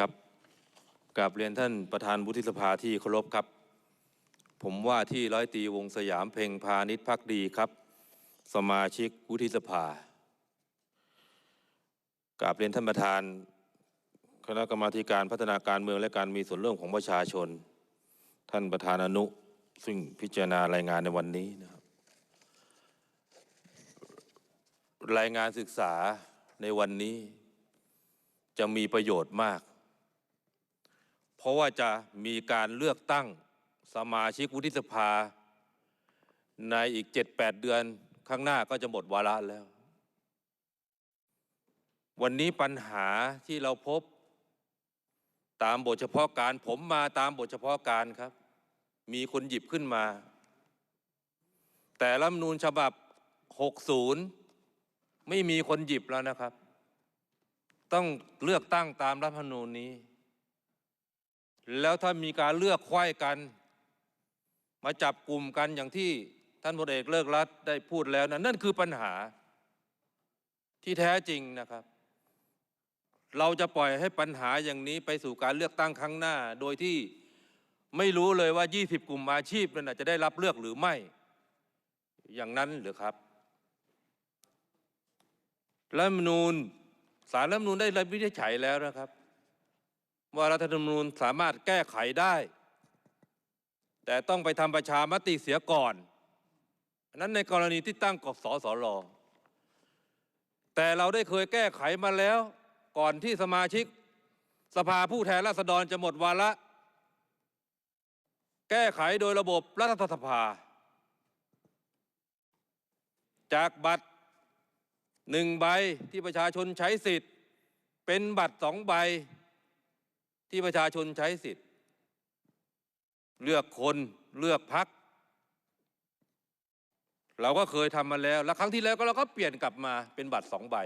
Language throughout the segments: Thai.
ครับกราบเรียนท่านประธานวุฒิสภาที่เคารพครับ ผมว่าที่ร้อยตีวงสยามเพ็งพาณิชพักดีครับ สมาชิกวุฒิสภากราบเรียนท่านประธาน คณะกรรมาการพัฒนาการเมืองและการมีส่วนร่วมของประชาชน ท่านประธานอนุ ซึ่งพิจารณารายงานในวันนี้นะครับรายงานศึกษาในวันนี้จะมีประโยชน์มาก เพราะว่าจะมีการเลือกตั้งสมาชิกวุฒิสภา ในอีก7-8เดือนข้างหน้าก็จะหมดวาระแล้ว วันนี้ปัญหาที่เราพบตามบทเฉพาะการผมมาตามบทเฉพาะการครับ มีคนหยิบขึ้นมา แต่รัฐมนูญฉบับ 60 ไม่มีคนหยิบแล้วนะครับ ต้องเลือกตั้งตามรัฐธรรมนูญนี้ แล้วถ้ามีการเลือกควายกัน มาจับกลุ่มกันอย่างที่ท่านพลเอกเลิกรัฐได้พูดแล้วนะนั่นคือปัญหาที่แท้จริงนะครับ เราจะปล่อยให้ปัญหาอย่างนี้ไปสู่การเลือกตั้งครั้งหน้า โดยที่ไม่รู้เลยว่า 20 กลุ่มอาชีพนั้นจะได้รับเลือกหรือไม่ อย่างนั้นหรือครับรัฐมนูญสารรัฐมนูญได้รับวินิจฉัยแล้วนะครับ ว่ารัฐธรรมนูญสามารถแก้ไขได้ แต่ต้องไปทำประชามติเสียก่อนอันนั้นในกรณีที่ตั้งกสสรแต่เราได้เคยแก้ไขมาแล้ว ก่อนที่สมาชิก สภาผู้แทนราษฎรจะหมดวาระ แก้ไขโดยระบบรัฐสภา จากบัตรหนึ่งใบที่ประชาชนใช้สิทธิ์ เป็นบัตรสองใบ ที่ประชาชนใช้สิทธิ์ เลือกคนเลือกพัก เราก็เคยทำมาแล้ว แล้วครั้งที่แล้วก็เราก็เปลี่ยนกลับมาเป็นบัตรสองใบ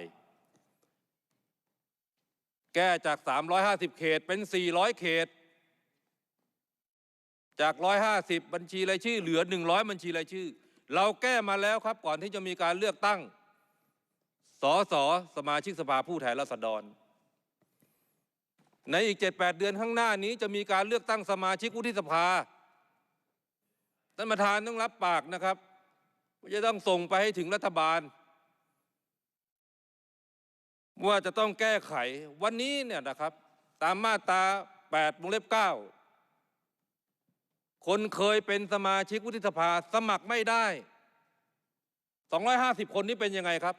แก้จาก 350 เขตเป็น 400 เขต จาก 150 บัญชีรายชื่อ เหลือ 100 บัญชีรายชื่อ เราแก้มาแล้วครับก่อนที่จะมีการเลือกตั้งสสสมาชิกสภาผู้แทนราษฎร ในอีก 7-8 เดือนข้างหน้านี้จะมีการเลือกตั้งสมาชิกวุฒิสภาท่านประธานต้องรับปากนะครับว่าจะต้องส่งไปให้ถึงรัฐบาล ว่าจะต้องแก้ไขวันนี้เนี่ยนะครับ ตามมาตรา8วงเล็บ 9 คนเคยเป็นสมาชิกวุฒิสภาสมัครไม่ได้ 250 คนนี้เป็นยังไงครับ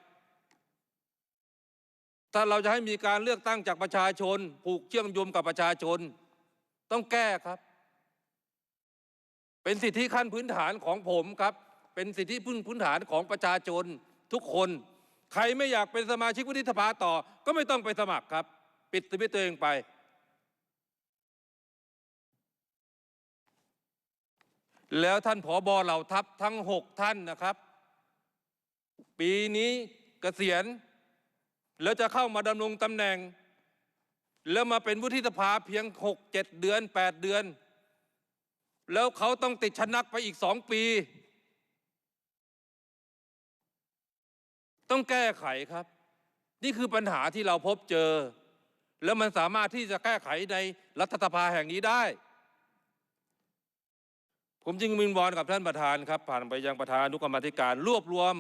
ถ้าเราจะให้มีการเลือกตั้งจากประชาชน ผูกเชื่อมโยงกับประชาชน ต้องแก้ครับ เป็นสิทธิขั้นพื้นฐานของผมครับ เป็นสิทธิพื้นพื้นฐานของประชาชนทุกคน ใครไม่อยากเป็นสมาชิกวุฒิสภาต่อ ก็ไม่ต้องไปสมัครครับ ปิดสวิตตัวเองไป แล้วท่านผอบอเหล่าทัพทั้งหกท่านนะครับ ปีนี้เกษียณ แล้วจะเข้ามาดำรงตำแหน่ง แล้วมาเป็นวุฒิสภาเพียงหกเจ็ดเดือนแปดเดือน แล้วเขาต้องติดชนักไปอีกสองปี ต้องแก้ไขครับ นี่คือปัญหาที่เราพบเจอ แล้วมันสามารถที่จะแก้ไขในรัฐสภาแห่งนี้ได้ ผมจึงมินวอนกับท่านประธานครับ ผ่านไปยังประธานอนุกรรมธิการรวบรวม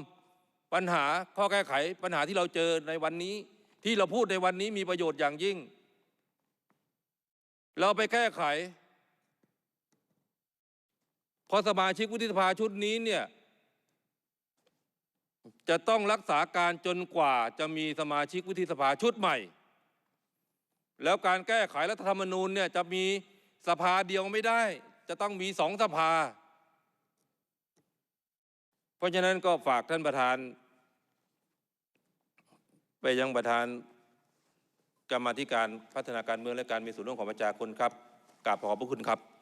ปัญหาข้อแก้ไขปัญหาที่เราเจอในวันนี้ ที่เราพูดในวันนี้มีประโยชน์อย่างยิ่ง เราไปแก้ไขพราะสมาชิกวุฒิสภาชุดนี้เนี่ยจะต้องรักษาการจนกว่าจะมีสมาชิกวุฒิสภาชุดใหม่ แล้วการแก้ไขรัฐธรรมนูญเนี่ยจะมีสภาเดียวไม่ได้ จะต้องมีสองสภา ราะฉะนั้นก็ฝากท่านประธาน ไปยังประธานกรรมธิการพัฒนาการเมืองและการมีส่วนร่วมของประชาชนครับกราบขอบพระคุณครับ